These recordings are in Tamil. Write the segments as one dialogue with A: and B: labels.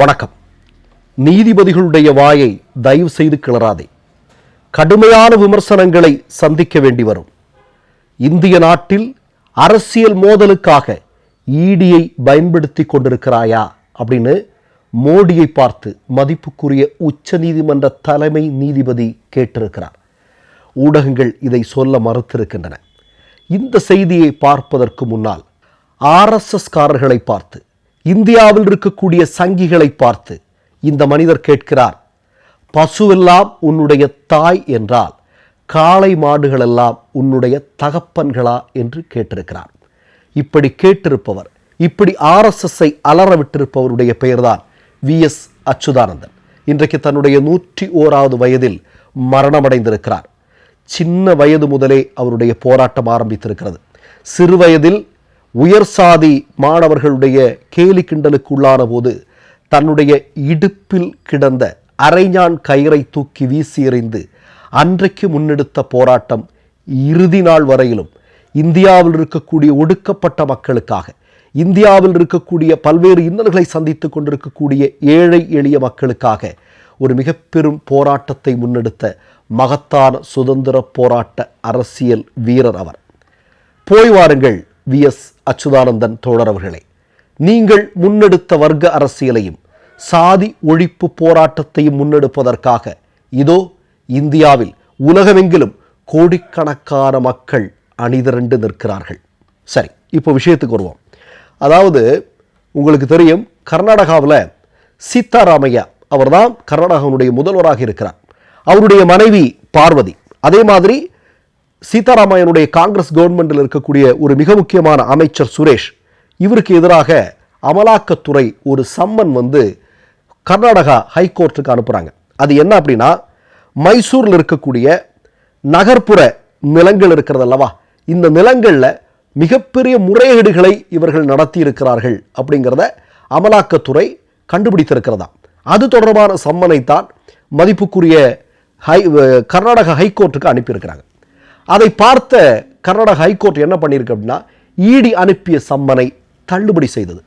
A: வணக்கம். நீதிபதிகளுடைய வாயை தயவு செய்து கிளறாதே. கடுமையான விமர்சனங்களை சந்திக்க வேண்டி வரும். இந்திய நாட்டில் அரசியல் மோதலுக்காக ஈடியை பயன்படுத்தி கொண்டிருக்கிறாயா அப்படின்னு மோடியை பார்த்து மதிப்புக்குரிய உச்ச நீதிமன்ற தலைமை நீதிபதி கேட்டிருக்கிறார். ஊடகங்கள் இதை சொல்ல மறுத்திருக்கின்றன. இந்த செய்தியை பார்ப்பதற்கு முன்னால் ஆர்எஸ்எஸ்காரர்களை பார்த்து இந்தியாவில் இருக்கக்கூடிய சங்கிகளை பார்த்து இந்த மனிதர் கேட்கிறார் பசுவெல்லாம் உன்னுடைய தாய் என்றால் காளை மாடுகளெல்லாம் உன்னுடைய தகப்பன்களா? என்று கேட்டிருக்கிறார். இப்படி கேட்டிருப்பவர் இப்படி ஆர்எஸ்எஸ்ஐ அலற விட்டிருப்பவருடைய பெயர்தான் வி. எஸ். அச்சுதானந்தன். இன்றைக்கு தன்னுடைய நூற்றி ஓராவது வயதில் மரணமடைந்திருக்கிறார். சின்ன வயது முதலே அவருடைய போராட்டம் ஆரம்பித்திருக்கிறது. சிறு வயதில் உயர் சாதி மாணவர்களுடைய கேலி கிண்டலுக்கு உள்ளான போது தன்னுடைய இடுப்பில் கிடந்த அரைஞான் கயிறை தூக்கி வீசி எறிந்து அன்றைக்கு முன்னெடுத்த போராட்டம் இறுதி நாள் வரையிலும் இந்தியாவில் இருக்கக்கூடிய ஒடுக்கப்பட்ட மக்களுக்காக இந்தியாவில் இருக்கக்கூடிய பல்வேறு இன்னல்களை சந்தித்துக் கொண்டிருக்கக்கூடிய ஏழை எளிய மக்களுக்காக ஒரு மிக பெரும் போராட்டத்தை முன்னெடுத்த மகத்தான சுதந்திர போராட்ட அரசியல் வீரர் அவர். போய் வாருங்கள் வி. எஸ். அச்சுதானந்தன் தோழர் அவர்களே நீங்கள் முன்னெடுத்த வர்க்க அரசியலையும் சாதி ஒழிப்பு போராட்டத்தையும் முன்னெடுப்பதற்காக இதோ இந்தியாவில் உலகமெங்கிலும் கோடிக்கணக்கான மக்கள் அணிதிரண்டு நிற்கிறார்கள். சரி இப்போ விஷயத்துக்கு வருவோம். அதாவது உங்களுக்கு தெரியும் கர்நாடகாவில் சீதாராமையா அவர்தான் கர்நாடகாவினுடைய முதல்வராக இருக்கிறார். அவருடைய மனைவி பார்வதி அதே மாதிரி சீதாராமையனுடைய காங்கிரஸ் கவர்மெண்டில் இருக்கக்கூடிய ஒரு மிக முக்கியமான அமைச்சர் சுரேஷ் இவருக்கு எதிராக அமலாக்கத்துறை ஒரு சம்மன் வந்து கர்நாடகா ஹைகோர்ட்டுக்கு அனுப்புகிறாங்க அது என்ன அப்படின்னா மைசூரில் இருக்கக்கூடிய நகர்ப்புற நிலங்கள் இருக்கிறது அல்லவா? இந்த நிலங்களில் மிகப்பெரிய முறைகேடுகளை இவர்கள் நடத்தி இருக்கிறார்கள் அப்படிங்கிறத அமலாக்கத்துறை கண்டுபிடித்திருக்கிறதா? அது தொடர்பான சம்மனைத்தான் மதிப்புக்குரிய ஹை கர்நாடக ஹைகோர்ட்டுக்கு அனுப்பியிருக்கிறாங்க. அதை பார்த்த கர்நாடக ஹைகோர்ட் என்ன பண்ணியிருக்கு அப்படின்னா ஈடி அனுப்பிய சம்மனை தள்ளுபடி செய்தது.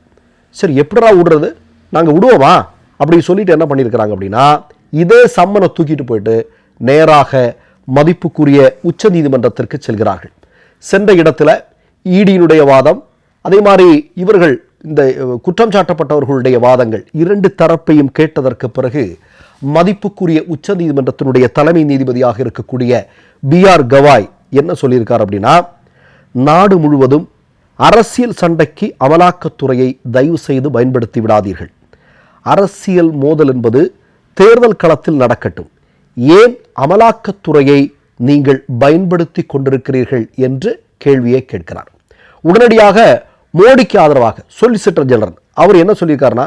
A: சரி எப்படிடா விடுறது? நாங்கள் விடுவோமா? அப்படின்னு சொல்லிட்டு என்ன பண்ணியிருக்கிறாங்க அப்படின்னா இதே சம்மனை தூக்கிட்டு போயிட்டு நேராக மதிப்புக்குரிய உச்ச நீதிமன்றத்திற்கு செல்கிறார்கள். சென்ற இடத்துல ஈடியினுடைய வாதம் அதே மாதிரி இவர்கள் இந்த குற்றம் சாட்டப்பட்டவர்களுடைய வாதங்கள் இரண்டு தரப்பையும் கேட்டதற்கு பிறகு மதிப்புக்குரிய உச்ச நீதிமன்றத்தினுடைய தலைமை நீதிபதியாக இருக்கக்கூடிய பி ஆர் கவாய் என்ன சொல்லியிருக்கார் அப்படின்னா நாடு முழுவதும் அரசியல் சண்டைக்கு அமலாக்கத்துறையை தயவு செய்து பயன்படுத்தி விடாதீர்கள். அரசியல் மோதல் என்பது தேர்தல் களத்தில் நடக்கட்டும். ஏன் அமலாக்கத்துறையை நீங்கள் பயன்படுத்தி கொண்டிருக்கிறீர்கள் என்று கேள்வியை கேட்கிறார். உடனடியாக மோடிக்கு ஆதரவாக சொலிசிட்டர் ஜெனரல். அவர் என்ன சொல்லியிருக்காருன்னா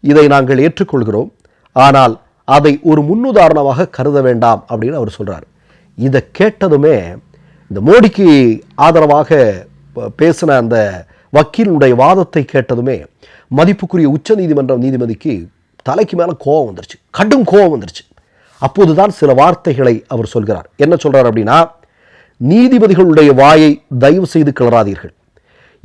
A: இதை நாங்கள் ஏற்றுக்கொள்கிறோம். ஆனால் அதை ஒரு முன்னுதாரணமாக கருத வேண்டாம் அப்படின்னு அவர் சொல்கிறார் இதை கேட்டதுமே இந்த மோடிக்கு ஆதரவாக பேசின அந்த வக்கீலுடைய வாதத்தை கேட்டதுமே மதிப்புக்குரிய உச்ச நீதிமன்றம் நீதிபதிக்கு தலைக்கு மேலே கோபம் வந்துருச்சு. கடும் கோபம் வந்துருச்சு. அப்போதுதான் சில வார்த்தைகளை அவர் சொல்கிறார். என்ன சொல்கிறார் அப்படின்னா நீதிபதிகளுடைய வாயை தயவு செய்து கிளறாதீர்கள்.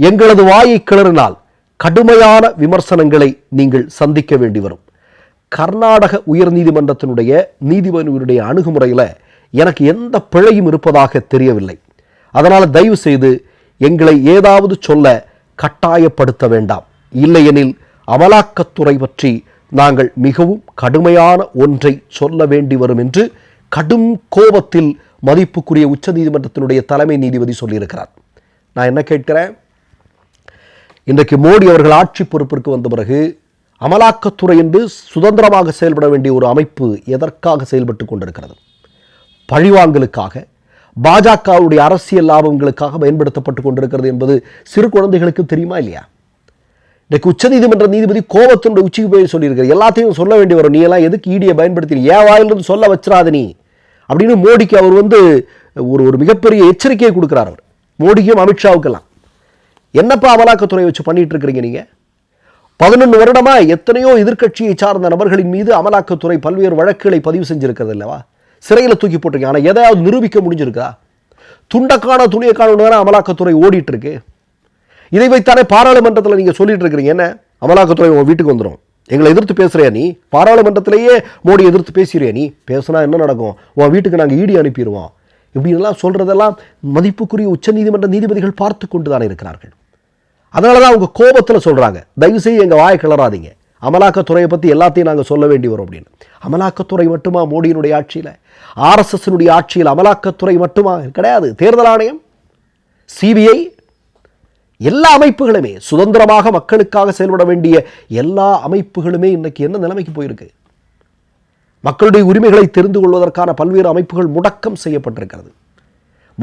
A: எங்களது வாயை கிளறினால் கடுமையான விமர்சனங்களை நீங்கள் சந்திக்க வேண்டி வரும். கர்நாடக உயர்நீதிமன்றத்தினுடைய நீதிபதியினுடைய அணுகுமுறையில் எனக்கு எந்த பிழையும் இருப்பதாக தெரியவில்லை. அதனால் தயவு செய்து எங்களை ஏதாவது சொல்ல கட்டாயப்படுத்த வேண்டாம். இல்லையெனில் அமலாக்கத்துறை பற்றி நாங்கள் மிகவும் கடுமையான ஒன்றை சொல்ல வேண்டி வரும் என்று கடும் கோபத்தில் மதிப்புக்குரிய உச்சநீதிமன்றத்தினுடைய தலைமை நீதிபதி சொல்லியிருக்கிறார். நான் என்ன கேட்கிறேன்? இன்றைக்கு மோடி அவர்கள் ஆட்சி பொறுப்பிற்கு வந்த பிறகு அமலாக்கத்துறை என்று சுதந்திரமாக செயல்பட வேண்டிய ஒரு அமைப்பு எதற்காக செயல்பட்டு கொண்டிருக்கிறது? பழிவாங்கலுக்காக பாஜகவுடைய அரசியல் லாபங்களுக்காக பயன்படுத்தப்பட்டு கொண்டிருக்கிறது என்பது சிறு குழந்தைகளுக்கு தெரியுமா இல்லையா? இன்றைக்கு உச்சநீதிமன்ற நீதிபதி கோபத்தினுடைய உச்சிக்கு போய் சொல்லியிருக்காரு எல்லாத்தையும் சொல்ல வேண்டி வரும். நீ எல்லாம் எதுக்கு ஈடியை பயன்படுத்தி ஏன் வாயிலிருந்து சொல்ல வச்சிராத நீ? அப்படின்னு மோடிக்கு அவர் வந்து ஒரு ஒரு மிகப்பெரிய எச்சரிக்கையை கொடுக்குறார் அவர். மோடிக்கும் அமித்ஷாவுக்கெல்லாம். என்னப்பா அமலாக்கத்துறை வச்சு பண்ணிட்டு இருக்கிறீங்க நீங்க? பதினொன்று வருடமா எத்தனையோ எதிர்க்கட்சியை சார்ந்த நபர்களின் மீது அமலாக்கத்துறை பல்வேறு வழக்குகளை பதிவு செஞ்சிருக்கிறது இல்லவா சிறையில் தூக்கி போட்டிருக்கீங்க. ஆனால் எதையாவது நிரூபிக்க முடிஞ்சிருக்கா? துண்டக்கான துணியக்கான காணணும் தானே அமலாக்கத்துறை ஓடிட்டு இருக்கு இதை வைத்தானே பாராளுமன்றத்தில் நீங்கள் சொல்லிட்டு இருக்கிறீங்க என்ன? அமலாக்கத்துறை உங்கள் வீட்டுக்கு வந்துடும் எங்களை எதிர்த்து பேசுறியா நீ? பாராளுமன்றத்திலேயே மோடி எதிர்த்து பேசுகிறியா நீ? பேசுனா என்ன நடக்கும்? உன் வீட்டுக்கு நாங்கள் ஈடி அனுப்பிடுவோம். இப்படின்லாம் சொல்றதெல்லாம் மதிப்புக்குரிய உச்சநீதிமன்ற நீதிபதிகள் பார்த்து கொண்டு தானே இருக்கிறார்கள். அதனால தான் அவங்க கோபத்தில் சொல்கிறாங்க தயவுசெய்து எங்கள் வாயை கிளறாதீங்க. அமலாக்கத்துறையை பற்றி எல்லாத்தையும் நாங்கள் சொல்ல வேண்டி வரும் அப்படின்னு. அமலாக்கத்துறை மட்டுமா மோடியினுடைய ஆட்சியில்? ஆர்எஸ்எஸ்னுடைய ஆட்சியில் அமலாக்கத்துறை மட்டுமா? கிடையாது. தேர்தல் ஆணையம் சிபிஐ எல்லா அமைப்புகளுமே சுதந்திரமாக மக்களுக்காக செயல்பட வேண்டிய எல்லா அமைப்புகளுமே இன்னைக்கு என்ன நிலைமைக்கு போயிருக்கு? மக்களுடைய உரிமைகளை தெரிந்து கொள்வதற்கான பல்வேறு அமைப்புகள் முடக்கம் செய்யப்பட்டிருக்கிறது.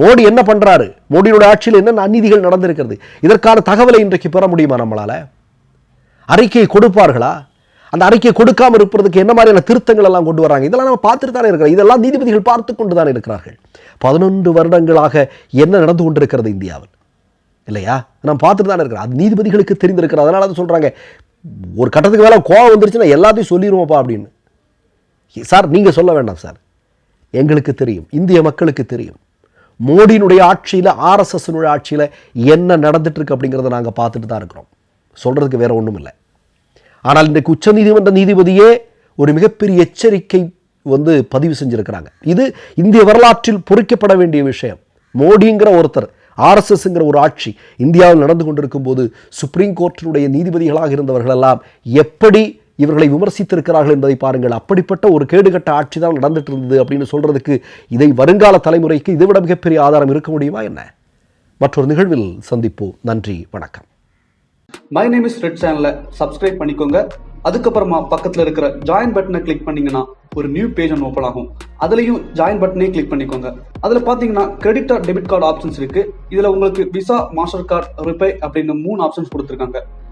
A: மோடி என்ன பண்ணுறாரு மோடியினுடைய ஆட்சியில் என்ன அநீதிகள் நடந்திருக்கிறது? இதற்கான தகவலை இன்றைக்கு பெற முடியுமா நம்மளால? அறிக்கையை கொடுப்பார்களா? அந்த அறிக்கையை கொடுக்காமல் இருப்பதற்கு என்ன மாதிரியான திருத்தங்கள் எல்லாம் கொண்டு வராங்க? இதெல்லாம் நம்ம பார்த்துட்டு தானே இருக்கிறோம். இதெல்லாம் நீதிபதிகள் பார்த்து கொண்டு தானே இருக்கிறார்கள். பதினொன்று வருடங்களாக என்ன நடந்து கொண்டிருக்கிறது இந்தியாவில்? இல்லையா? நம்ம பார்த்துட்டு தானே இருக்கிறோம். அது நீதிபதிகளுக்கு தெரிந்திருக்கிறது. அதனால தான் சொல்கிறாங்க ஒரு கட்டத்துக்கு மேலே கோவம் வந்துருச்சுன்னா எல்லாத்தையும் சொல்லிடுவோம்ப்பா அப்படின்னு. சார் நீங்கள் சொல்ல வேண்டாம் சார். எங்களுக்கு தெரியும். இந்திய மக்களுக்கு தெரியும். மோடியினுடைய ஆட்சியில் ஆர்எஸ்எஸ்னுடைய ஆட்சியில் என்ன நடந்துட்டு இருக்கு அப்படிங்கிறத நாங்கள் பார்த்துட்டு தான் இருக்கிறோம். சொல்கிறதுக்கு வேற ஒன்றும் இல்லை. ஆனால் இன்றைக்கு உச்சநீதிமன்ற நீதிபதியே ஒரு மிகப்பெரிய எச்சரிக்கை வந்து பதிவு செஞ்சுருக்கிறாங்க. இது இந்திய வரலாற்றில் பொறிக்கப்பட வேண்டிய விஷயம். மோடிங்கிற ஒருத்தர் ஆர்எஸ்எஸ்ங்கிற ஒரு ஆட்சி இந்தியாவில் நடந்து கொண்டிருக்கும் போது சுப்ரீம் கோர்ட்டினுடைய நீதிபதிகளாக இருந்தவர்கள் எல்லாம் எப்படி இவர்களை விமர்சித்திருக்கிறார்கள் என்பதை பாருங்கள். அப்படிப்பட்ட ஒரு கேடுகட்ட ஆட்சி தான் நடந்துட்டு இருந்தது அப்படின்னு சொல்றதுக்கு இதை வருங்கால தலைமுறைக்கு இதை விட மிகப்பெரிய ஆதாரம் இருக்க முடியுமா என்ன? மற்றொரு நிகழ்வில் சந்திப்போம். நன்றி வணக்கம்.
B: மை நேம் இஸ் ரெட் சேனலை சப்ஸ்கிரைப் பண்ணிக்கோங்க. அதுக்கப்புறமா பக்கத்தில் இருக்கிற ஜாயின் பட்டனை கிளிக் பண்ணீங்கன்னா ஒரு நியூ பேஜ் ஒன்று ஓப்பன் ஆகும். அதுலேயும் ஜாயின் பட்டனே கிளிக் பண்ணிக்கோங்க. அதில் பார்த்தீங்கன்னா credit or debit card options இருக்கு. இதில் உங்களுக்கு விசா மாஸ்டர் கார்டு ரிப்பே அப்படின்னு மூணு ஆப்ஷன்ஸ் கொடுத்துருக்காங்க.